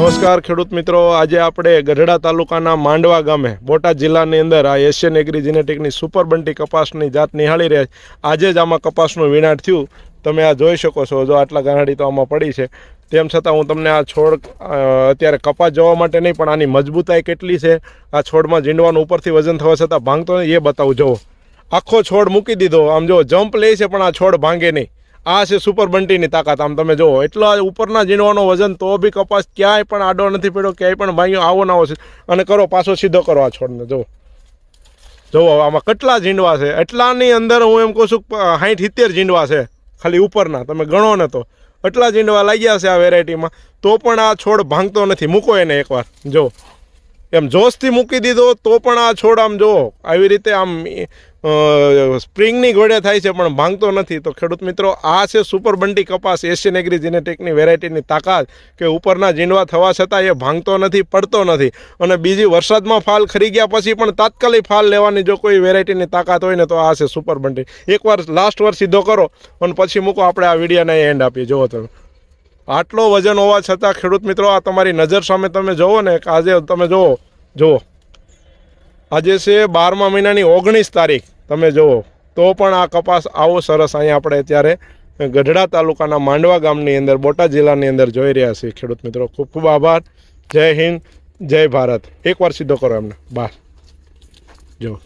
નમસ્કાર, ખેડૂત મિત્રો. આજે આપણે ગઢડા તાલુકાના માંડવા ગામે, બોટાદ જિલ્લાની અંદર આ એશિયન એગ્રી જીનેટિકની સુપર બંટી કપાસની જાત નિહાળી રહ્યા આજે જ આમાં કપાસનું વિનાટ થયું. તમે આ જોઈ શકો છો. જો આટલા ગાંઠડી તો આમાં પડી છે. તેમ છતાં હું તમને આ છોડ અત્યારે કપાસ જોવા માટે નહીં, પણ આની મજબૂતાઈ કેટલી છે, આ છોડમાં ઝીંડવાનું ઉપરથી વજન થવા છતાં ભાંગતો એ બતાવું. જુઓ. આખો છોડ મૂકી દીધો. આમ જો જમ્પ લે છે, પણ આ છોડ ભાંગે નહીં. આ છે સુપર બંટીની તાકાત. આમ તમે જુઓ એટલા ઉપરના ઝીણવાનો વજન તો બી કપાસ ક્યાંય પણ આડો નથી પડ્યો, ક્યાંય પણ ભાઈઓ આવો ના આવો છે. અને કરો, પાછો સીધો કરો આ છોડને જુઓ જુઓ આમાં કેટલા ઝીંડવા છે? એટલાની અંદર હું એમ કહું છું સાઠ સિત્તેર ઝીંડવા છે, ખાલી ઉપરના. તમે ગણો ને તો. એટલા ઝીંડવા લાગ્યા છે આ વેરાયટીમાં. તો પણ આ છોડ ભાંગતો નથી. મૂકો એને એકવાર જો એમ જોશથી મૂકી દીધો, તો પણ આ છોડ આમ જુઓ આવી રીતે આમ સ્પ્રિંગની ઘોડે થાય છે, પણ ભાંગતો નથી. તો ખેડૂત મિત્રો, આ છે સુપર બંટી કપાસ, એશિયન એગ્રી જીનેટેકની વેરાયટીની તાકાત કે ઉપરના ઝીંડવા થવા છતાં એ ભાંગતો નથી, પડતો નથી. અને બીજી વરસાદમાં ફાલ ખરી ગયા પછી પણ તાત્કાલિક ફાલ લેવાની જો કોઈ વેરાયટીની તાકાત હોય ને, તો આ છે સુપર બંટી. એકવાર લાસ્ટ વાર સીધો કરો અને પછી મૂકો, આપણે આ વિડીયોને એન્ડ આપીએ. જુઓ તમે. આટલો વજન હોવા છતાં ખેડૂત મિત્રો, આ તમારી નજર સામે તમે જુઓ ને આજે તમે જુઓ. જુઓ. આજે છે બારમા મહિનાની ઓગણીસ તારીખ, તમે જુઓ. તો પણ આ કપાસ આવો સરસ અહીંયા આપણે અત્યારે ગઢડા તાલુકાના માંડવા ગામની અંદર, બોટાદ જિલ્લાની અંદર જોઈ રહ્યા છીએ. ખેડૂત મિત્રો, ખૂબ ખૂબ આભાર. જય હિન્દ, જય ભારત. એકવાર સીધો કરો એમને. બાર. જો